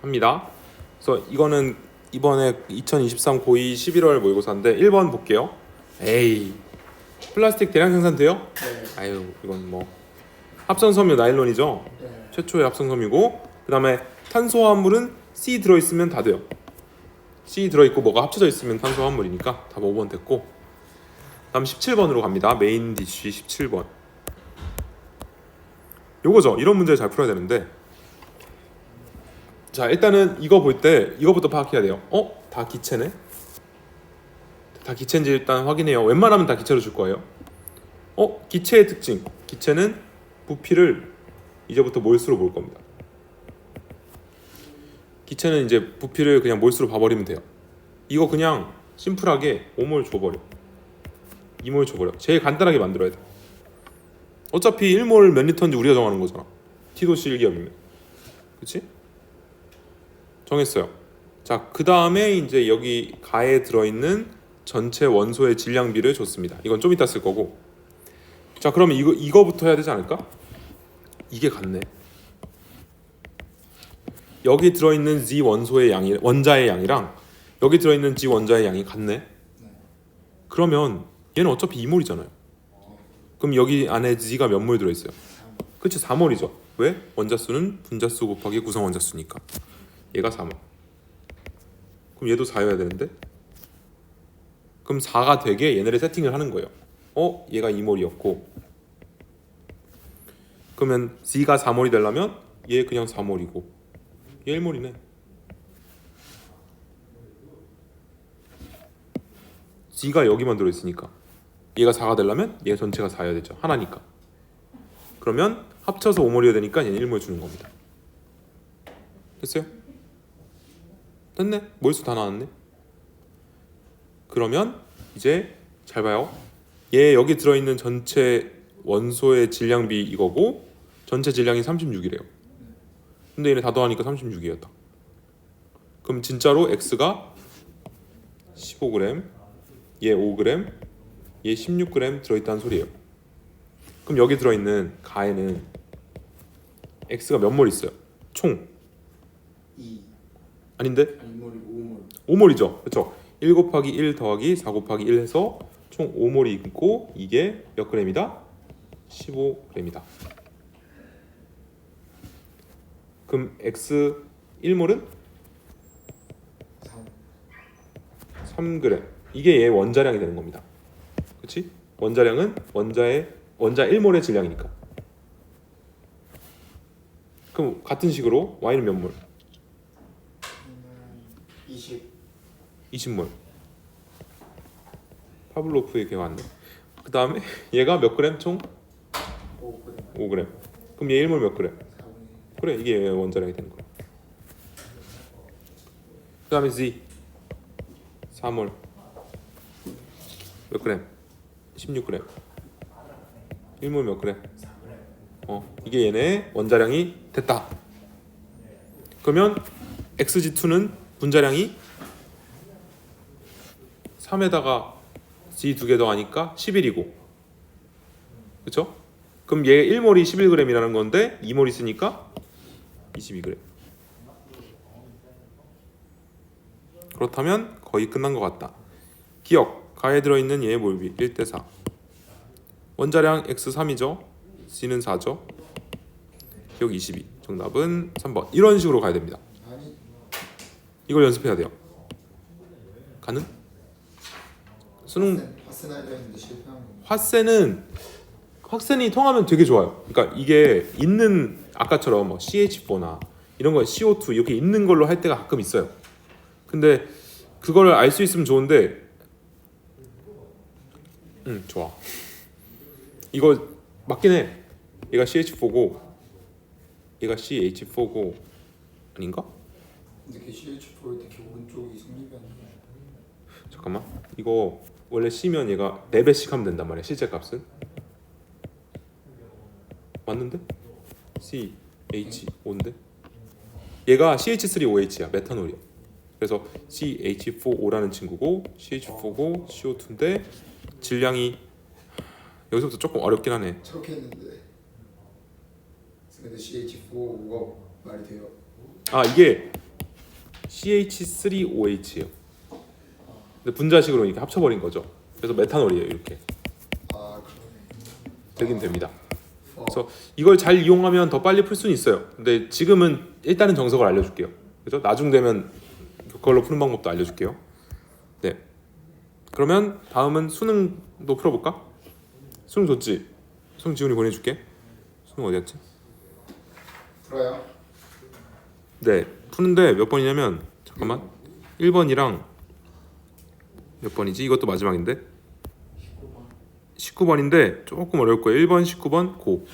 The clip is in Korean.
합니다. 그래서 이거는 이번에 2023 고2 11월 모의고사인데 1번 볼게요. 에이 플라스틱 대량 생산돼요? 네. 아유 이건 뭐 합성 섬유 나일론이죠. 네. 최초의 합성 섬유고 그다음에 탄소화합물은 C 들어 있으면 다 돼요. C 들어 있고 뭐가 합쳐져 있으면 탄소화합물이니까 답 5번 됐고 다음 17번으로 갑니다. 메인 디쉬 17번. 요거죠. 이런 문제를 잘 풀어야 되는데 자 일단은 이거 볼 때 이거부터 파악해야 돼요. 어? 다 기체네? 다 기체인지 일단 확인해요. 웬만하면 다 기체로 줄 거예요. 어? 기체의 특징. 기체는 부피를 이제부터 몰수로 볼 겁니다. 기체는 이제 부피를 그냥 몰수로 봐버리면 돼요. 이거 그냥 심플하게 5몰 줘버려. 2몰 줘버려. 제일 간단하게 만들어야 돼. 어차피 1몰 몇 리터인지 우리가 정하는 거잖아. T도씨 1기압이면. 그치? 정했어요. 자, 그 다음에 이제 여기 가에 들어있는 전체 원소의 질량비를 줬습니다. 이건 좀 이따 쓸 거고. 자, 그러면 이거 이거부터 해야 되지 않을까? 이게 같네. 여기 들어있는 Z 원소의 양이 원자의 양이랑 여기 들어있는 Z 원자의 양이 같네. 그러면 얘는 어차피 2몰이잖아요. 그럼 여기 안에 Z가 몇 몰 들어있어요? 그치 4몰이죠. 왜? 원자수는 분자수 곱하기 구성 원자수니까. 얘가 4몰. 그럼 얘도 4여야 되는데? 그럼 4가 되게 얘네를 세팅을 하는 거예요. 어? 얘가 2몰이었고 그러면 Z가 4몰이 되려면 얘 그냥 4몰이고 얘 1몰이네. Z가 여기만 들어있으니까 얘가 4가 되려면 얘 전체가 4여야 되죠. 하나니까. 그러면 합쳐서 5몰이어야 되니까 얘는 1몰 주는 겁니다. 됐어요? 됐네. 몰수 다 나왔네. 그러면 이제 잘 봐요. 얘 여기 들어있는 전체 원소의 질량비 이거고 전체 질량이 36이래요. 근데 얘네 다 더하니까 36이었다. 그럼 진짜로 x가 15g, 얘 5g, 얘 16g 들어있다는 소리예요. 그럼 여기 들어있는 가에는 x가 몇 몰 있어요? 총 2 아닌데? 알몰이 5몰 5몰 이죠. 그렇죠? 1 곱하기 1 더하기 4 곱하기 1 해서 총 5몰이 있고 이게 몇 그램이다? 15g이다. 그럼 x 1몰은 3 3g. 이게 얘 원자량이 되는 겁니다. 그렇지? 원자량은 원자의 원자 1몰의 질량이니까. 그럼 같은 식으로 y는 몇 몰? 20 20몰. 파블로프의 개 맞네. 그 다음에 얘가 몇 그램 총? 5g 5g. 그럼 얘 1몰 몇 그램? 4분의 그래 이게 원자량이 되는 거야. 그 다음에 Z 3몰 몇 그램? 16g. 1몰 몇 그램? 4g 어 이게 얘네 원자량이 됐다. 그러면 XG2는 분자량이? 3에다가 Z 두개 더하니까 11이고. 그쵸? 그럼 얘 1몰이 11g이라는 건데 2몰 있으니까 22g 그렇다면 거의 끝난 것 같다. 기억 가에 들어있는 얘의 몰비 1대4 원자량 X3이죠? C는 4죠? 기억 22 정답은 3번. 이런 식으로 가야 됩니다 이걸 연습해야 돼요 가능? 수능 파스나 하려 했는데 실패한 거 화세는 확센이 통하면 되게 좋아요. 그러니까 이게 있는 아까처럼 뭐 CH4나 이런 거 CO2 이렇게 있는 걸로 할 때가 가끔 있어요. 근데 그걸 알 수 있으면 좋은데, 음 좋아. 이거 맞긴 해. 얘가 CH4고, 얘가 CH4고 아닌가? 근데 걔 CH4일 때걔 오른쪽이 성립이 아니야 잠깐만. 이거 원래 C면 얘가 4배씩 하면 된단 말이야. 실제 값은. 맞는데? C, H, O인데? 얘가 CH3OH야. 메탄올이야. 그래서 CH4O라는 친구고 CH4고 CO2인데 질량이 여기서부터 조금 어렵긴 하네. 저렇게 했는데 근데 CH4가 말이 돼요 아 이게 CH3OH예요. 근데 분자식으로 이렇게 합쳐버린 거죠. 그래서 메탄올이에요. 이렇게 아 그러네. 되긴 됩니다. 어, 그래서 이걸 잘 이용하면 더 빨리 풀 수는 있어요. 근데 지금은 일단은 정석을 알려줄게요. 그죠? 나중 되면 그걸로 푸는 방법도 알려줄게요. 네. 그러면 다음은 수능도 풀어볼까? 수능 좋지? 수능 지훈이 보내줄게. 수능 어디였지? 불어요. 네. 푸는데 몇 번이냐면 잠깐만 1번이랑 몇 번이지? 이것도 마지막인데 19번인데 조금 어려울 거예요. 1번, 19번, 고.